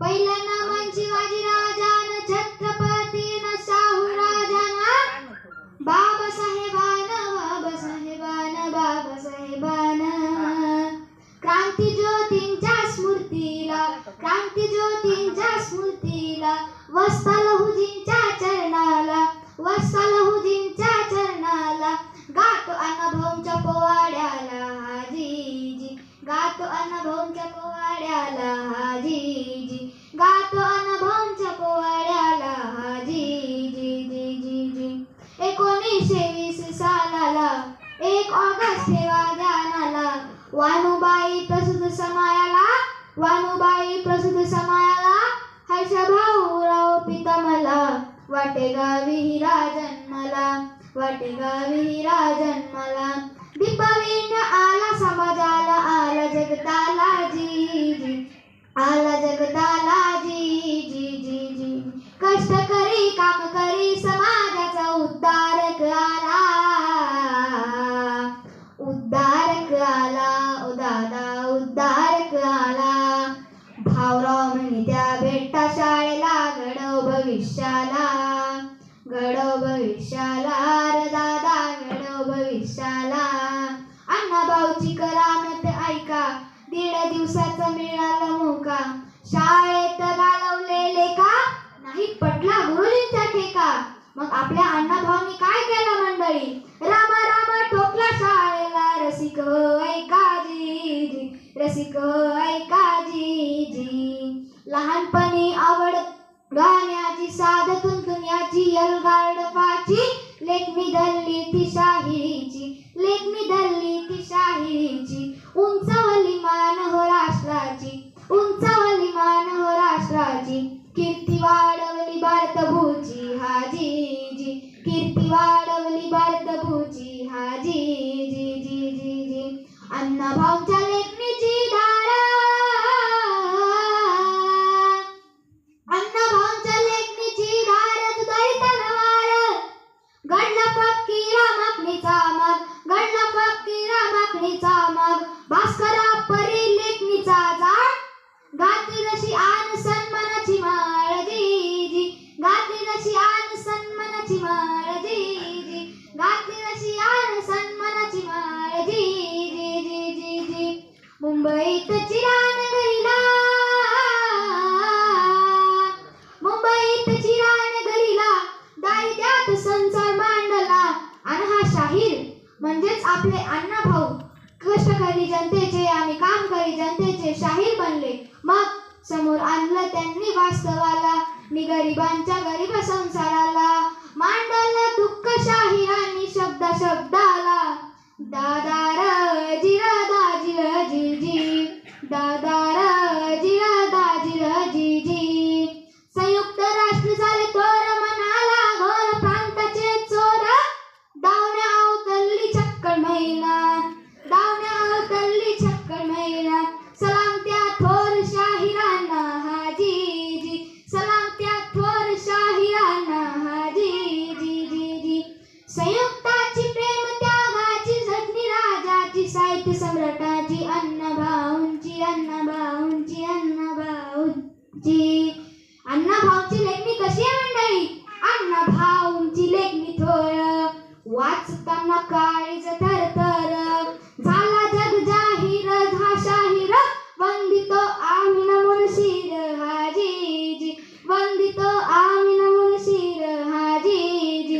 पहिला नामन म्हणजे शिवाजी राजान छत्रपती न शाहू राजान बाबासाहेबान बाबासाहेबान बाबासाहेबान. क्रांती ज्योतींच्या स्मृतीला क्रांती ज्योतींच्या स्मृतीला वस्तालहुजींच्या चरणाला वस्ता लहुजीं एक ऑगस्ट ठेवा ध्यानाला वानुबाई प्रसिद्ध समायाला. वानुबाई प्रसिद्ध समायाला. हर्षभाऊराव पिता मला वाटेगा हिरा जन्मला. वाटेगा हिरा त्या भेटा शाळेला घडव भविष्याला घडव भविष्याला दादा घडव भविष्याला. अण्णाभाऊची करामत ऐका दीड दिवसाचा मिळाला मोका. शाळेत घालवलेले का? नाही पटला गुरुजींचा ठेका. मग आपल्या अण्णाभाऊनी काय केलं मंडळी? रामा रामा ठोकला शाळेला. रसिक हो, ऐका जी रसिक हो. गाण्याची साध तुंतुण्याची लेख मी धरली ती शाहिरीची लेखमी धरली ती शाहिरीची उंचवली मान हो राष्ट्राची उंचवली मान हो राष्ट्राची कीर्ती वाढवली भारतभूची हाजी जी कीर्ती वाढवली भारतभूची हाजी जी जी जी जी. अण्णाभाऊच्या लेखणीची लेख मग भास्करा परी लेखणीचा जाळ. गाती जशी आन सन्मानाची माळ जी जी गाती जशी आन सन्मानाची माळ जी जी गाती जशी आन सन्मानाची माळ जी जी जी. जी जी मुंबईत चिरान गरीला मुंबईत चिरान गरीला दारिद्र्यात संसार मांडला. आणि हा शाहीर म्हणजेच आपले अण्णा भाऊ मग समोर आणलं त्यांनी वास्तवाला नि गरिबांच्या गरीब संसाराला. मांडलं दुःख शाही आणि शब्द शब्दाला. दादार जिरा दाजिर जी जी दादार जिरा दाजिर जी जी. संयुक्त राष्ट्र झाले तोर मनाला घोर प्रांत संयुक्ताची प्रेम त्यागाची झटणी राजाची साहित्य सम्राटाची अन्नभाऊंची अन्नभाऊंची अन्नभाऊंची. अन्नभाऊंची लेखणी कशी आहे मंडळी? अन्नभाऊंची लेखणी थोर वाचताना काळीच थरथर